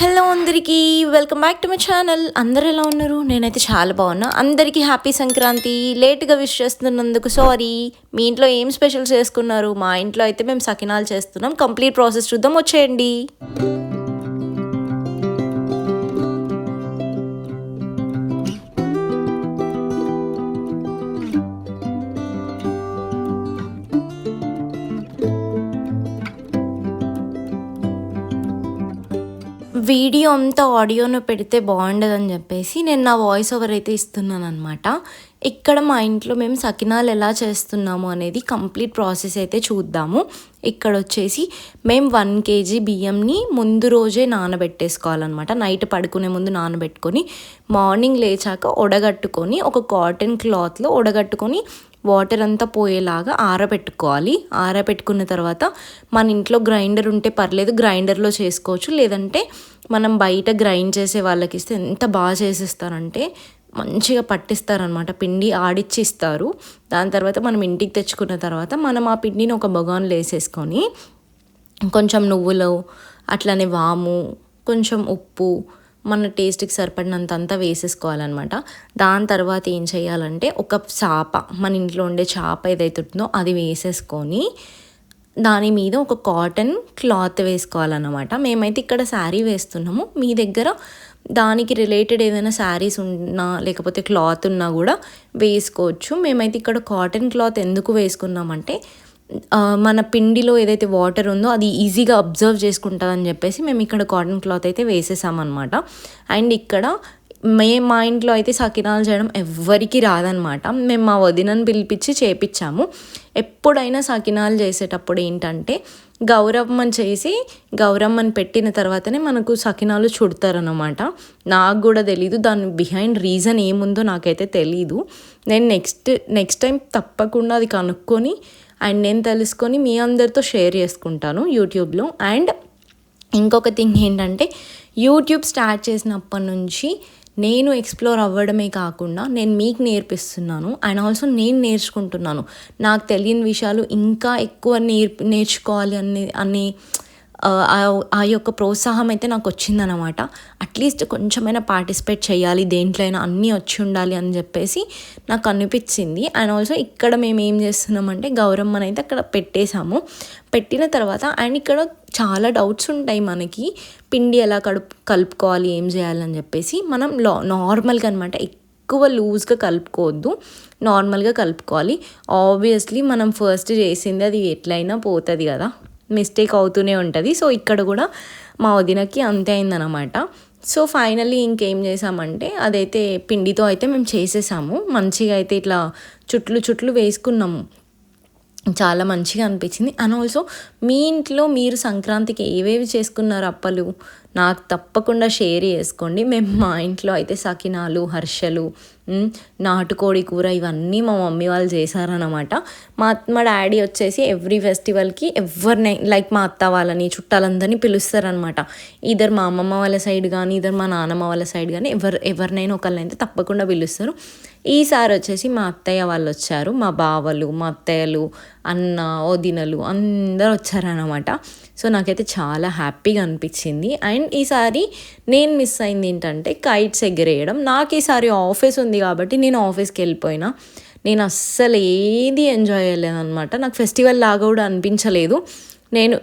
Hello అందరికీ welcome back to my channel అందరు ఎలా ఉన్నారు? నేనైతే చాలా బాగున్నా. అందరికీ హ్యాపీ సంక్రాంతి. లేట్గా విష్ చేస్తున్నందుకు సారీ మీ ఇంట్లో ఏం స్పెషల్ చేసుకున్నారు? మా ఇంట్లో అయితే మేము సకినాలు చేస్తున్నాం. కంప్లీట్ ప్రాసెస్ చూద్దాం వచ్చేయండి. వీడియో అంతా ఆడియోను పెడితే బాగుండదని చెప్పేసి నేను నా వాయిస్ ఓవర్ అయితే ఇస్తున్నాను అనమాట ఇక్కడ మా ఇంట్లో మేము సకినాలు ఎలా చేస్తున్నాము అనేది కంప్లీట్ ప్రాసెస్ అయితే చూద్దాము. ఇక్కడ వచ్చేసి మేము వన్ కేజీ బియ్యంని ముందు రోజే నానబెట్టేసుకోవాలన్నమాట. నైట్ పడుకునే ముందు నానబెట్టుకొని మార్నింగ్ లేచాక ఒడగట్టుకొని ఒక కాటన్ క్లాత్లో ఒడగట్టుకొని వాటర్ అంతా పోయేలాగా ఆరబెట్టుకోవాలి. ఆరబెట్టుకున్న తర్వాత మన ఇంట్లో గ్రైండర్ ఉంటే పర్లేదు గ్రైండర్లో చేసుకోవచ్చు. లేదంటే మనం బయట గ్రైండ్ చేసే వాళ్ళకి ఇస్తే ఎంత బాగా చేసేస్తారంటే మంచిగా పట్టిస్తారనమాట పిండి ఆడిచ్చి ఇస్తారు దాని తర్వాత మనం ఇంటికి తెచ్చుకున్న తర్వాత మనం ఆ పిండిని ఒక బొగాన్లో వేసేసుకొని కొంచెం నువ్వులు అట్లనే వాము కొంచెం ఉప్పు మన టేస్ట్కి సరిపడినంత అంతా వేసేసుకోవాలన్నమాట. దాని తర్వాత ఏం చేయాలంటే ఒక చాప మన ఇంట్లో ఉండే చాప ఏదైతే ఉంటుందో అది వేసేసుకొని దాని మీద ఒక కాటన్ క్లాత్ వేసుకోవాలన్నమాట. మేమైతే ఇక్కడ శారీ వేస్తున్నాము. మీ దగ్గర దానికి రిలేటెడ్ ఏదైనా శారీస్ ఉన్నా లేకపోతే క్లాత్ ఉన్నా కూడా వేసుకోవచ్చు. మేమైతే ఇక్కడ కాటన్ క్లాత్ ఎందుకు వేసుకున్నామంటే మన పిండిలో ఏదైతే వాటర్ ఉందో అది ఈజీగా అబ్జర్వ్ చేసుకుంటుందని చెప్పేసి మేము ఇక్కడ కాటన్ క్లాత్ అయితే వేసేసామన్నమాట. అండ్ ఇక్కడ మే మా ఇంట్లో అయితే సకినాలు చేయడం ఎవ్వరికి రాదనమాట మేము మా వదినని పిలిపించి చేపించాము ఎప్పుడైనా సకినాలు చేసేటప్పుడు ఏంటంటే గౌరమ్మని చేసి గౌరమ్మని పెట్టిన తర్వాతనే మనకు సకినాలు చుడతారనమాట నాకు కూడా తెలీదు దాని బిహైండ్ రీజన్ ఏముందో నాకైతే తెలీదు. నేను నెక్స్ట్ నెక్స్ట్ టైం తప్పకుండా అది కనుక్కొని అండ్ నేను తెలుసుకొని మీ అందరితో షేర్ చేసుకుంటాను యూట్యూబ్లో. అండ్ ఇంకొక థింగ్ ఏంటంటే యూట్యూబ్ స్టార్ట్ చేసినప్పటి నుంచి నేను ఎక్స్ప్లోర్ అవ్వడమే కాకుండా నేను మీకు నేర్పిస్తున్నాను అండ్ ఆల్సో నేను నేర్చుకుంటున్నాను. నాకు తెలియని విషయాలు ఇంకా ఎక్కువ నేర్ నేర్చుకోవాలి అనే అనే ఆ, ఆ- యొక్క ప్రోత్సాహం అయితే నాకు వచ్చిందనమాట అట్లీస్ట్ కొంచెమైనా పార్టిసిపేట్ చేయాలి దేంట్లో అయినా అన్నీ వచ్చి ఉండాలి అని చెప్పేసి నాకు అనిపించింది. అండ్ ఆల్సో ఇక్కడ మేము ఏం చేస్తున్నామంటే గౌరమ్మని అయితే అక్కడ పెట్టేశాము. పెట్టిన తర్వాత అండ్ ఇక్కడ చాలా డౌట్స్ ఉంటాయి మనకి. పిండి ఎలా కడుపు కలుపుకోవాలి ఏం చేయాలని చెప్పేసి మనం లా నార్మల్గా అనమాట ఎక్కువ లూజ్గా కలుపుకోవద్దు. నార్మల్గా కలుపుకోవాలి. ఆబ్వియస్లీ మనం ఫస్ట్ చేసింది అది ఎట్లయినా పోతుంది కదా. మిస్టేక్ అవుతూనే ఉంటుంది. సో ఇక్కడ కూడా మా వదినకి అంతే అయిందనమాట సో ఫైనల్లీ ఇంకేం చేసామంటే అదైతే పిండితో అయితే మేము చేసేసాము. మంచిగా అయితే ఇట్లా చుట్లు చుట్లు వేసుకున్నాము. చాలా మంచిగా అనిపించింది. అండ్ ఆల్సో మీ ఇంట్లో మీరు సంక్రాంతికి ఏవేవి చేసుకున్నారు అప్పలు? నాకు తప్పకుండా షేర్ చేసుకోండి. మేము మా ఇంట్లో అయితే సకినాలు హర్షలు నాటుకోడి కూర ఇవన్నీ మా మమ్మీ వాళ్ళు చేశారనమాట మా మా డాడీ వచ్చేసి ఎవ్రీ ఫెస్టివల్కి ఎవరిని లైక్ మా అత్త వాళ్ళని చుట్టాలందరినీ పిలుస్తారనమాట ఇద్దరు మా అమ్మమ్మ వాళ్ళ సైడ్ కానీ ఇద్దరు మా నాన్నమ్మ వాళ్ళ సైడ్ కానీ ఎవరు ఎవరినైనా ఒకళ్ళనైతే తప్పకుండా పిలుస్తారు. ఈసారి వచ్చేసి మా అత్తయ్య వాళ్ళు వచ్చారు. మా బావలు మా అత్తయ్యలు అన్న వదినలు అందరు వచ్చారనమాట సో నాకైతే చాలా హ్యాపీగా అనిపించింది. అండ్ ఈసారి నేను మిస్ అయింది ఏంటంటే కైట్స్ ఎగరేయడం. నాకు ఈసారి ఆఫీస్ ఉంది కాబట్టి నేను ఆఫీస్కి వెళ్ళిపోయినా. నేను అస్సలు ఏది ఎంజాయ్ చేయలేదన్నమాట నాకు ఫెస్టివల్ లాగా కూడా అనిపించలేదు. నేను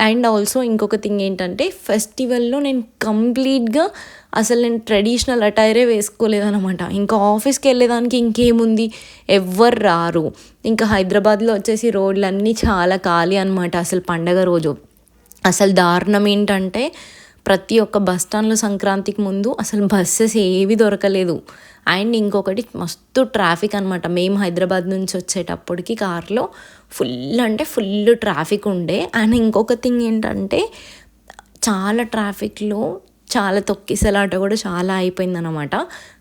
అండ్ ఆల్సో ఇంకొక థింగ్ ఏంటంటే ఫెస్టివల్లో నేను కంప్లీట్గా అసలు నేను ట్రెడిషనల్ అటైరే వేసుకోలేదనమాట ఇంకా ఆఫీస్కి వెళ్ళేదానికి ఇంకేముంది? ఎవ్వరు రారు. ఇంకా హైదరాబాద్లో వచ్చేసి రోడ్లన్నీ చాలా ఖాళీ అనమాట అసలు పండగ రోజు. అసలు దారుణం ఏంటంటే ప్రతి ఒక్క బస్ స్టాండ్లో సంక్రాంతికి ముందు అసలు బస్సెస్ ఏవి దొరకలేదు. అండ్ ఇంకొకటి మస్తు ట్రాఫిక్ అనమాట మేము హైదరాబాద్ నుంచి వచ్చేటప్పటికి కార్లో ఫుల్ అంటే ఫుల్ ట్రాఫిక్ ఉండే. అండ్ ఇంకొక థింగ్ ఏంటంటే చాలా ట్రాఫిక్లో చాలా తొక్కిసలాట కూడా చాలా అయిపోయింది అనమాట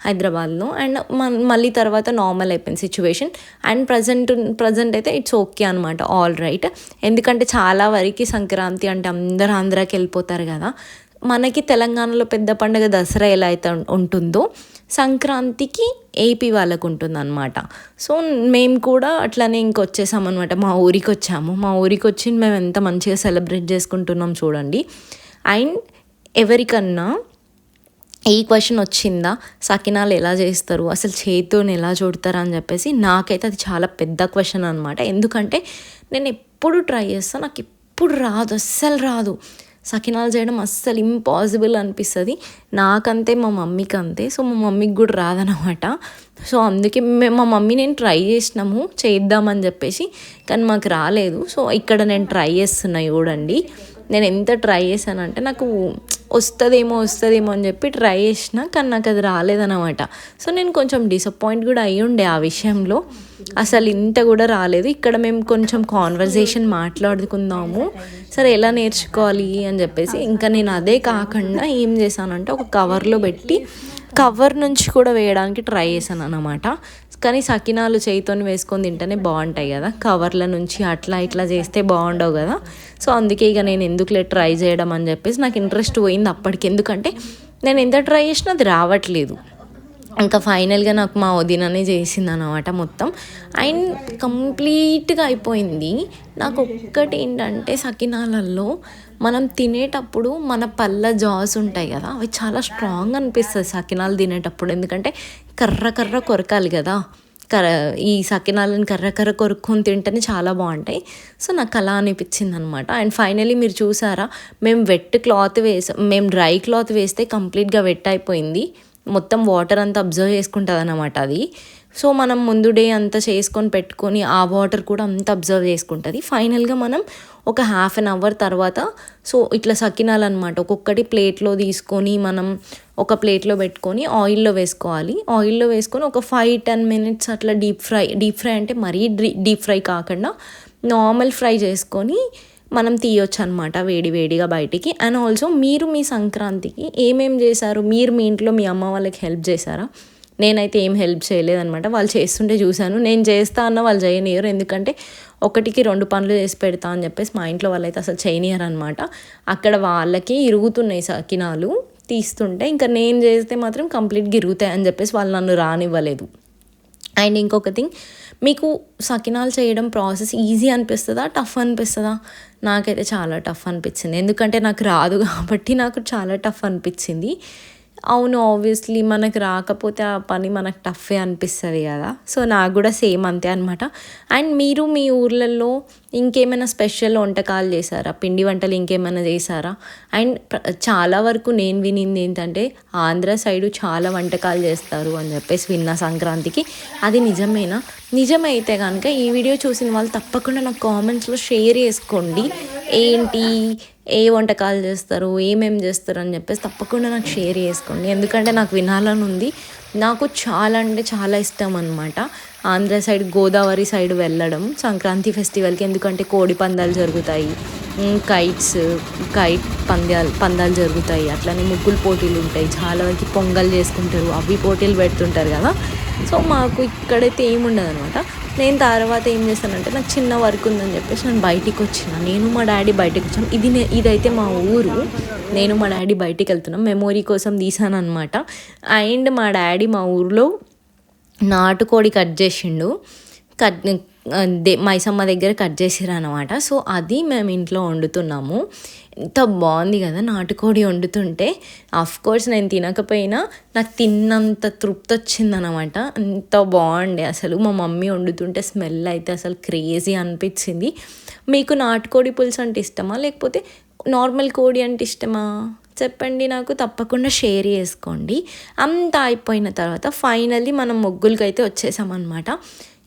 హైదరాబాద్లో. అండ్ మన మళ్ళీ తర్వాత నార్మల్ అయిపోయింది సిచ్యువేషన్. అండ్ ప్రజెంట్ ప్రజెంట్ అయితే ఇట్స్ ఓకే అనమాట ఆల్ రైట్. ఎందుకంటే చాలా వరకు సంక్రాంతి అంటే అందరూ ఆంధ్రాకి వెళ్ళిపోతారు కదా. మనకి తెలంగాణలో పెద్ద పండుగ దసరా ఎలా అయితే ఉంటుందో సంక్రాంతికి ఏపీ వాళ్ళకు ఉంటుంది అనమాట సో మేము కూడా అట్లనే ఇంకొచ్చేసాం అనమాట మా ఊరికి వచ్చాము. మా ఊరికి వచ్చి మేము ఎంత మంచిగా సెలబ్రేట్ చేసుకుంటున్నాం చూడండి. అండ్ ఎవరికన్నా ఈ క్వశ్చన్ వచ్చిందా? సకినాలు ఎలా చేస్తారు? అసలు చేతితో ఎలా చూడతారు అని చెప్పేసి నాకైతే అది చాలా పెద్ద క్వశ్చన్ అనమాట ఎందుకంటే నేను ఎప్పుడు ట్రై చేస్తాను నాకు ఎప్పుడు రాదు అస్సలు రాదు. సకినాలు చేయడం అస్సలు ఇంపాసిబుల్ అనిపిస్తుంది. నాకంతే మా మమ్మీకి అంతే సో మా మమ్మీకి కూడా రాదనమాట సో అందుకే మేము మా మమ్మీ నేను ట్రై చేసినాము చేద్దామని చెప్పేసి. కానీ మాకు రాలేదు. సో ఇక్కడ నేను ట్రై చేస్తున్నా చూడండి. నేను ఎంత ట్రై చేశానంటే నాకు వస్తుందేమో వస్తుందేమో అని చెప్పి ట్రై చేసిన కానీ నాకు అది రాలేదన్నమాట. సో నేను కొంచెం డిసప్పాయింట్ కూడా అయ్యి ఉండే ఆ విషయంలో. అసలు ఇంత కూడా రాలేదు. ఇక్కడ మేము కొంచెం కాన్వర్జేషన్ మాట్లాడుకుందాము. సరే ఎలా నేర్చుకోవాలి అని చెప్పేసి. ఇంకా నేను అదే కాకుండా ఏం చేశానంటే ఒక కవర్లో పెట్టి కవర్ నుంచి కూడా వేయడానికి ట్రై చేశాను అనమాట కానీ సకినాలు చేయితో వేసుకొని తింటేనే బాగుంటాయి కదా. కవర్ల నుంచి అట్లా ఇట్లా చేస్తే బాగుండవు కదా. సో అందుకే ఇక నేను ఎందుకులే ట్రై చేయడం అని చెప్పేసి నాకు ఇంట్రెస్ట్ పోయింది అప్పటికి. ఎందుకంటే నేను ఎంత ట్రై చేసినా అది రావట్లేదు. ఇంకా ఫైనల్గా నాకు మా వదిననే చేసింది అనమాట మొత్తం. అండ్ కంప్లీట్గా అయిపోయింది. నాకు ఒక్కటి ఏంటంటే సకినాలల్లో మనం తినేటప్పుడు మన పళ్ళ జాస్ ఉంటాయి కదా అవి చాలా స్ట్రాంగ్ అనిపిస్తుంది సకినాలు తినేటప్పుడు. ఎందుకంటే కర్ర కర్ర కొరకాలి కదా. కర్ర ఈ సకినాలను కర్ర కర్ర కొరుక్కొని తింటేనే చాలా బాగుంటాయి. సో నాకు అలా అనిపించింది అనమాట అండ్ ఫైనలీ మీరు చూసారా మేము వెట్ క్లాత్ వేసాం మేము డ్రై క్లాత్ వేస్తే కంప్లీట్గా వెట్ అయిపోయింది. మొత్తం వాటర్ అంతా అబ్జర్వ్ చేసుకుంటుంది అనమాట అది. సో మనం ముందు డే అంతా చేసుకొని పెట్టుకొని ఆ వాటర్ కూడా అంతా అబ్జర్వ్ చేసుకుంటుంది. ఫైనల్గా మనం ఒక హాఫ్ అన్ అవర్ తర్వాత సో ఇట్లా సకినాలన్నమాట. ఒక్కొక్కటి ప్లేట్లో తీసుకొని మనం ఒక ప్లేట్లో పెట్టుకొని ఆయిల్లో వేసుకోవాలి. ఆయిల్లో వేసుకొని ఒక ఫైవ్ టెన్ మినిట్స్ అట్లా డీప్ ఫ్రై డీప్ ఫ్రై అంటే మరీ డీప్ ఫ్రై కాకుండా నార్మల్ ఫ్రై చేసుకొని మనం తీయొచ్చు అనమాట వేడి వేడిగా బయటికి. అండ్ ఆల్సో మీరు మీ సంక్రాంతికి ఏమేం చేశారు? మీరు మీ ఇంట్లో మీ అమ్మ వాళ్ళకి హెల్ప్ చేశారా? నేనైతే ఏం హెల్ప్ చేయలేదనమాట వాళ్ళు చేస్తుంటే చూశాను. నేను చేస్తా అన్న వాళ్ళు చేయనియరు ఎందుకంటే ఒకటికి రెండు పనులు చేసి పెడతా అని చెప్పేసి మా ఇంట్లో వాళ్ళైతే అసలు చేయనియరు అనమాట అక్కడ వాళ్ళకి ఇరుగుతున్నాయి సకినాలు తీస్తుంటే. ఇంకా నేను చేస్తే మాత్రం కంప్లీట్గా ఇరుగుతాయి అని చెప్పేసి వాళ్ళు నన్ను రానివ్వలేదు. అండ్ ఇంకొక థింగ్ మీకు సకినాలు చేయడం ప్రాసెస్ ఈజీ అనిపిస్తుందా? టఫ్ అనిపిస్తుందా? నాకైతే చాలా టఫ్ అనిపించింది. ఎందుకంటే నాకు రాదు కాబట్టి నాకు చాలా టఫ్ అనిపించింది. అవును ఆబ్వియస్లీ మనకు రాకపోతే ఆ పని మనకు టఫే అనిపిస్తుంది కదా. సో నాకు కూడా సేమ్ అంతే అనమాట అండ్ మీరు మీ ఊర్లలో ఇంకేమైనా స్పెషల్ వంటకాలు చేశారా? పిండి వంటలు ఇంకేమైనా చేశారా? అండ్ చాలా వరకు నేను వినింది ఏంటంటే ఆంధ్ర సైడు చాలా వంటకాలు చేస్తారు అని చెప్పేసి విన్న సంక్రాంతికి. అది నిజమేనా? నిజమైతే కనుక ఈ వీడియో చూసిన వాళ్ళు తప్పకుండా నాకు కామెంట్స్లో షేర్ చేసుకోండి. ఏంటి? ఏ వంటకాలు చేస్తారు? ఏమేమి చేస్తారు? అని చెప్పేసి తప్పకుండా నాకు షేర్ చేసుకోండి. ఎందుకంటే నాకు వినాలని ఉంది. నాకు చాలా అంటే చాలా ఇష్టం అనమాట ఆంధ్ర సైడ్ గోదావరి సైడ్ వెళ్ళడం సంక్రాంతి ఫెస్టివల్కి ఎందుకంటే కోడి పందాలు జరుగుతాయి. కైట్స్ కైట్ పందాలు పందాలు జరుగుతాయి. అట్లనే ముగ్గులు పోటీలు ఉంటాయి. చాలా వరకు పొంగల్ చేసుకుంటారు. అవి పోటీలు పెడుతుంటారు కదా. సో మాకు ఇక్కడైతే ఏముండదు అనమాట నేను తర్వాత ఏం చేస్తానంటే నాకు చిన్న వర్క్ ఉందని చెప్పేసి నేను బయటికి వచ్చిన. నేను మా డాడీ బయటకు వచ్చాను ఇది ఇదైతే మా ఊరు. నేను మా డాడీ బయటికి వెళ్తున్నాం. మెమొరీ కోసం తీసాను అనమాట అండ్ మా డాడీ మా ఊర్లో నాటుకోడి కట్ చేసిండు. కట్ మైసమ్మ దగ్గర కట్ చేసిరు అనమాట సో అది మేము ఇంట్లో వండుతున్నాము. ఎంత బాగుంది కదా నాటుకోడి వండుతుంటే. కోర్స్ నేను తినకపోయినా నాకు తిన్నంత తృప్తి వచ్చిందనమాట అంత బాగుండే అసలు. మా మమ్మీ వండుతుంటే స్మెల్ అయితే అసలు క్రేజీ అనిపించింది. మీకు నాటుకోడి పులుసు అంటే ఇష్టమా? లేకపోతే నార్మల్ కోడి అంటే ఇష్టమా? చెప్పండి నాకు. తప్పకుండా షేర్ చేసుకోండి. అంతా అయిపోయిన తర్వాత ఫైనల్లీ మనం ముగ్గులకైతే వచ్చేసామన్నమాట.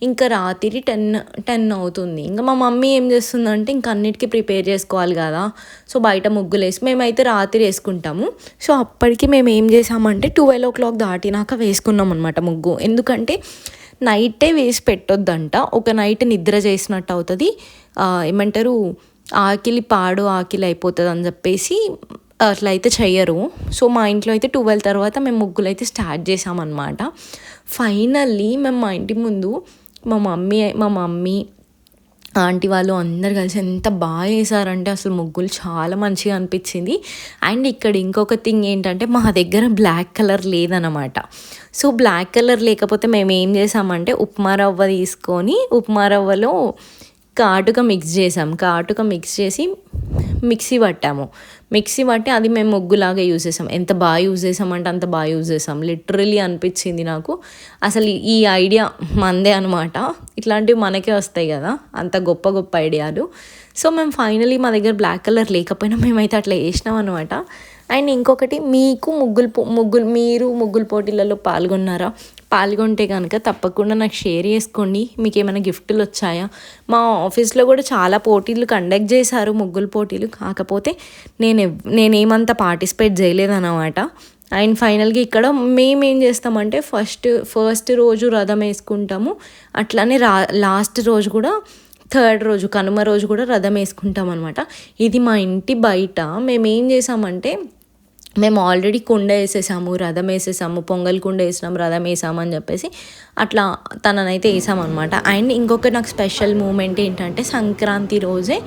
ఇంకా రాత్రి టెన్ టెన్ అవుతుంది. ఇంకా మా మమ్మీ ఏం చేస్తుందంటే ఇంకా అన్నిటికీ ప్రిపేర్ చేసుకోవాలి కదా. సో బయట ముగ్గులు వేసి మేమైతే రాత్రి వేసుకుంటాము. సో అప్పటికి మేము ఏం చేసామంటే ట్వెల్వ్ ఓ క్లాక్ దాటినాక వేసుకున్నాం అనమాట ముగ్గు. ఎందుకంటే నైటే వేసి పెట్టొద్దంట. ఒక నైట్ నిద్ర చేసినట్టు అవుతుంది. ఏమంటారు? ఆకిలి పాడు ఆకిలి అయిపోతుంది అని చెప్పేసి అట్లా అయితే చెయ్యరు. సో మా ఇంట్లో అయితే ట్వెల్వ్ తర్వాత మేము ముగ్గులు అయితే స్టార్ట్ చేసామన్నమాట. ఫైనల్లీ మేము మా ఇంటి ముందు మా మమ్మీ మా మమ్మీ ఆంటీ వాళ్ళు అందరు కలిసి ఎంత బాగా వేసారంటే అసలు ముగ్గులు చాలా మంచిగా అనిపించింది. అండ్ ఇక్కడ ఇంకొక థింగ్ ఏంటంటే మా దగ్గర బ్లాక్ కలర్ లేదనమాట సో బ్లాక్ కలర్ లేకపోతే మేము ఏం చేసామంటే ఉప్మా రవ్వ తీసుకొని ఉప్మా రవ్వలో కాటుక మిక్స్ చేసాం. కాటుక మిక్స్ చేసి మిక్సీ పట్టాము. మిక్సీ పట్టి అది మేము ముగ్గులాగా యూజ్ చేసాం. ఎంత బాగా యూజ్ చేసామంటే అంత బాగా యూజ్ చేసాం. లిటరలీ అనిపించింది నాకు. అసలు ఈ ఐడియా మందే అనమాట ఇట్లాంటివి మనకే వస్తాయి కదా. అంత గొప్ప గొప్ప ఐడియాలు. సో మేము ఫైనలీ మా దగ్గర బ్లాక్ కలర్ లేకపోయినా మేమైతే అట్లా వేసినాం అనమాట అండ్ ఇంకొకటి మీకు ముగ్గులు పో- ముగ్గులు మీరు ముగ్గులు పోటీలలో పాల్గొన్నారా? పాల్గొంటే కనుక తప్పకుండా నాకు షేర్ చేసుకోండి. మీకు ఏమైనా గిఫ్ట్లు వచ్చాయా? మా ఆఫీస్లో కూడా చాలా పోటీలు కండక్ట్ చేశారు ముగ్గులు పోటీలు. కాకపోతే నేను నేనేమంత పార్టిసిపేట్ చేయలేదన్నమాట. అండ్ ఫైనల్గా ఇక్కడ మేము ఏం చేస్తామంటే ఫస్ట్ ఫస్ట్ రోజు రథం వేసుకుంటాము. అట్లానే రా లాస్ట్ రోజు కూడా థర్డ్ రోజు కనుమ రోజు కూడా రథం వేసుకుంటాం అనమాట ఇది మా ఇంటి బయట. మేము ఏం చేసామంటే మేము ఆల్రెడీ కుండ వేసేసాము రథం వేసేసాము పొంగల్ కుండ వేసినాం రథం వేసాము అని చెప్పేసి అట్లా తననైతే వేసామన్నమాట. అండ్ ఇంకొక నాకు స్పెషల్ మూమెంట్ ఏంటంటే సంక్రాంతి రోజే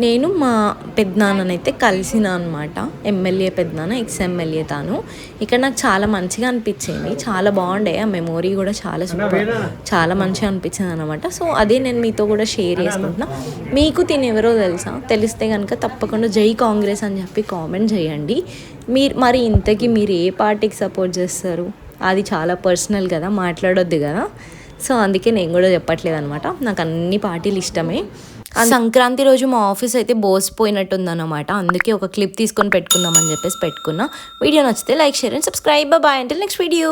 నేను మా పెద్దనాన్ననైతే కలిసిన అనమాట ఎమ్మెల్యే పెద్దనాన్న ఎక్స్ ఎమ్మెల్యే తాను. ఇక్కడ నాకు చాలా మంచిగా అనిపించింది. చాలా బాగుండే. ఆ మెమొరీ కూడా చాలా సూపర్. చాలా మంచిగా అనిపించింది అనమాట సో అదే నేను మీతో కూడా షేర్ చేసుకుంటున్నా. మీకు తిని ఎవరో తెలుసా? తెలిస్తే కనుక తప్పకుండా జై కాంగ్రెస్ అని చెప్పి కామెంట్ చేయండి. మీరు మరి ఇంతకీ మీరు ఏ పార్టీకి సపోర్ట్ చేస్తారు? అది చాలా పర్సనల్ కదా మాట్లాడొద్దు కదా. సో అందుకే నేను కూడా చెప్పట్లేదు అనమాట నాకు అన్ని పార్టీలు ఇష్టమే. ఆ సంక్రాంతి రోజు మా ఆఫీస్ అయితే బోసిపోయినట్టుందన్నమాట అందుకే ఒక క్లిప్ తీసుకొని పెట్టుకుందామని చెప్పేసి పెట్టుకున్నా. వీడియో నచ్చితే like share and subscribe. Bye అంటే నెక్స్ట్ వీడియో